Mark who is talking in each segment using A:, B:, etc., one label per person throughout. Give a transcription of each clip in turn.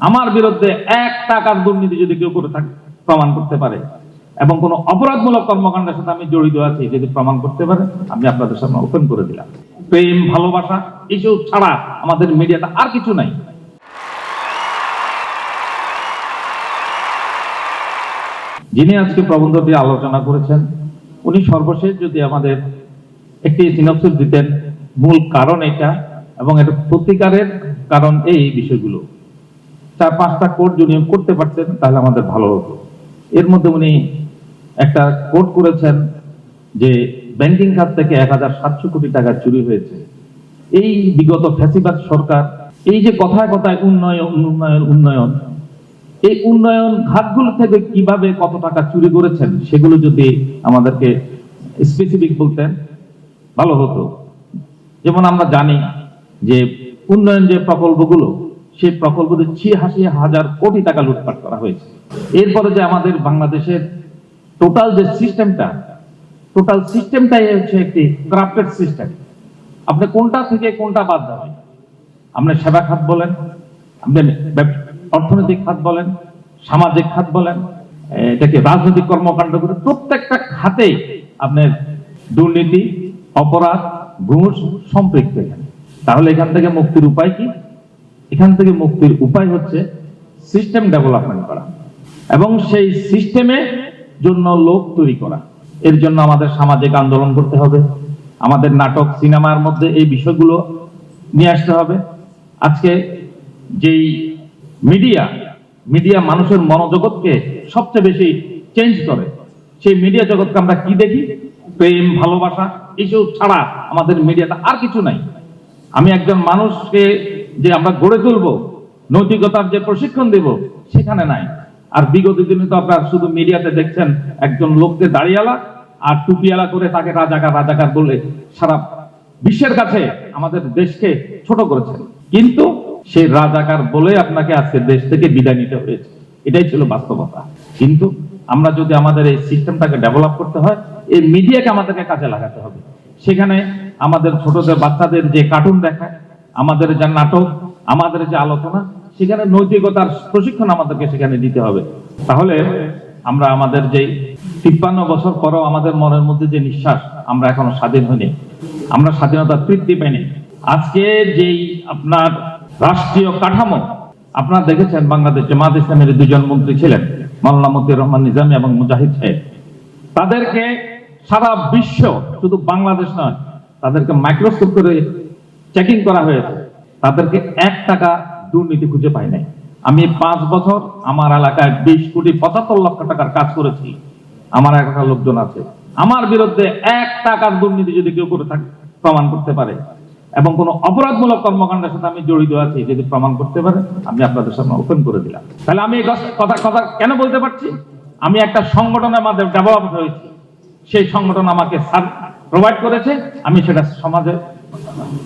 A: আমার বিরুদ্ধে এক টাকার দুর্নীতি যদি কেউ করে থাকে, প্রমাণ করতে পারে। এবং কোনো অপরাধমূলক কর্মকাণ্ডের সাথে আমি জড়িত আছি, যদি প্রমাণ করতে পারে, আমি আপনাদের সামনে ওপেন করে দিলাম। প্রেম, ভালোবাসা এইসব ছাড়া আমাদের মিডিয়াতে আর কিছু নাই। যিনি আজকে প্রবন্ধটি আলোচনা করেছেন, উনি সর্বশেষ যদি আমাদের একটি সিনপসিস দিতেন, মূল কারণ এটা এবং এটা প্রতিকারের কারণ এই বিষয়গুলো। চার পাঁচটা কোড যদি করতে পারতেন, তাহলে আমাদের ভালো হতো। এর মধ্যে উনি একটা কোড করেছেন যে ব্যাংকিং খাত থেকে এক হাজার সাতশো কোটি টাকা চুরি হয়েছে। এই বিগত ফ্যাসিবাদ সরকার, এই যে কথায় কথায় উন্নয়ন উন্নয়ন উন্নয়ন, এই উন্নয়ন ঘাটগুলো থেকে কীভাবে কত টাকা চুরি করেছেন, সেগুলো যদি আমাদেরকে স্পেসিফিক বলতেন, ভালো হতো। যেমন আমরা জানি যে উন্নয়ন যে প্রকল্পগুলো সেই প্রকল্পতে ছিয়াশি হাজার কোটি টাকা লুটপাট করা হয়েছে। এরপরে যে আমাদের বাংলাদেশের টোটাল যে সিস্টেমটা টোটাল সিস্টেমটাই হচ্ছে একটি ক্রাফটেড সিস্টেম আপনি কোনটা থেকে কোনটা বাদ যাবেন আপনি সেবা খাত বলেন, আপনি অর্থনৈতিক খাত বলেন, সামাজিক খাত বলেন, এটাকে রাজনৈতিক কর্মকাণ্ড করে প্রত্যেকটা খাতেই আপনার দুর্নীতি, অপরাধ, ঘুষ, সম্পৃক্ত। তাহলে এখান থেকে মুক্তির উপায় কি? এখান থেকে মুক্তির উপায় হচ্ছে সিস্টেম ডেভেলপমেন্ট করা। এবং সেই সিস্টেমে জন্য লোক তৈরি করা। এর জন্য আমাদের সামাজিক আন্দোলন করতে হবে। আমাদের নাটক, সিনেমার মধ্যে এই বিষয়গুলো নিয়ে আসতে হবে। আজকে যেই মিডিয়া মিডিয়া মানুষের মনোজগৎকে সবচেয়ে বেশি চেঞ্জ করে, সেই মিডিয়া জগৎকে আমরা কি দেখি? প্রেম, ভালোবাসা, এইসব ছাড়া আমাদের মিডিয়াটা আর কিছু নাই। আমি একজন মানুষকে যে আমরা গড়ে তুলবো, নৈতিকতার যে প্রশিক্ষণ দেব, সেখানে নাই। আর বিগত দিনে তো আপনার শুধু মিডিয়াতে দেখছেন, একজন লোককে দাঁড়িয়ালা আর টুপিয়ালা করে তাকে রাজাকার রাজাকার বলে সারা বিশ্বের কাছে আমাদের দেশকে ছোট করেছেন কিন্তু সেই রাজাকার বলে আপনাকে আজকে দেশ থেকে বিদায় নিতে হয়েছে। এটাই ছিল বাস্তবতা। কিন্তু আমরা যদি আমাদের এই সিস্টেমটাকে ডেভেলপ করতে হয়, এই মিডিয়াকে আমাদেরকে কাজে লাগাতে হবে। সেখানে আমাদের ছোটদের, বাচ্চাদের যে কার্টুন দেখায় আমাদের যে নাটক, আমাদের যে আলোচনা, সেখানে নৈতিকতার প্রশিক্ষণ আমাদেরকে সেখানে দিতে হবে। তাহলে আমরা আমাদের যে তিপ্পান্ন বছর পরেও আমাদের মনের মধ্যে যে নিঃশ্বাস, আমরা এখনও স্বাধীন হইনি। আমরা স্বাধীনতার তৃপ্তি পাইনি। আজকে যেই আপনার রাষ্ট্রীয় কাঠামো, আপনারা দেখেছেন বাংলাদেশ জামাত ইসলামের দুজন মন্ত্রী ছিলেন মাল্লা মতিউর রহমান নিজামী এবং মুজাহিদ সাহেব। তাদেরকে সারা বিশ্ব, শুধু বাংলাদেশ নয়, তাদেরকে মাইক্রোস্কোপ করে চেকিং করা হয়েছে, তাদেরকে এক টাকা দুর্নীতি খুঁজে পাই নাই। আমি পাঁচ বছর আমার এলাকায় বিশ কোটি পঁচাত্তর লক্ষ টাকার কাজ করেছি, আমার এলাকার লোকজন আছে। আমার বিরুদ্ধে এক টাকার দুর্নীতি যদি কেউ করে থাকে, প্রমাণ করতে পারে। এবং কোনো অপরাধমূলক কর্মকাণ্ডের সাথে আমি জড়িত আছি, যদি প্রমাণ করতে পারে, আমি আপনাদের সামনে ওপেন করে দিলাম। তাহলে আমি কথা- কথা কেন বলতে পারছি? আমি একটা সংগঠনের মাধ্যমে ডেভেলপ হয়েছি। সেই সংগঠন আমাকে প্রোভাইড করেছে, আমি সেটা সমাজে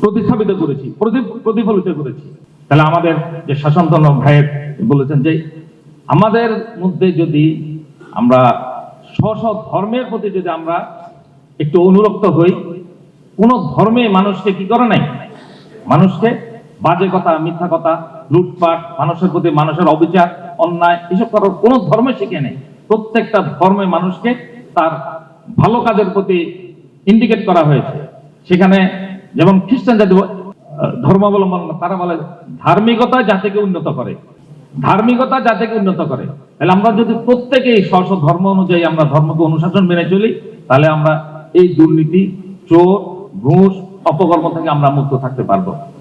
A: প্রতিস্থাপিত করেছি প্রতিফলিত করেছি। তাহলে আমাদের যে শাসনতন্ত্র ভাইয়ের বলেছেন যে, আমাদের মধ্যে যদি আমরা স্ব ধর্মের প্রতি যদি আমরা একটু অনুরক্ত হই, কোন ধর্মে মানুষকে কি করে নাই? মানুষকে বাজে কথা, মিথ্যা কথা, লুটপাট, মানুষের প্রতি মানুষের অবিচার, অন্যায়, এসব করার কোন ধর্মে শিখে নেই। প্রত্যেকটা ধর্মে মানুষকে তার ভালো কাজের প্রতি ইন্ডিকেট করা হয়েছে। সেখানে যেমন খ্রিস্টান জাতি ধর্মাবলম্বন, তারা বলে ধার্মিকতা জাতিকে উন্নত করে। ধার্মিকতা জাতিকে উন্নত করে। তাহলে আমরা যদি প্রত্যেকেই স্ব ধর্ম অনুযায়ী আমরা ধর্মকে অনুশাসন মেনে চলি, তাহলে আমরা এই দুর্নীতি, চোর, ঘুষ, অপকর্ম থেকে আমরা মুক্ত থাকতে পারব।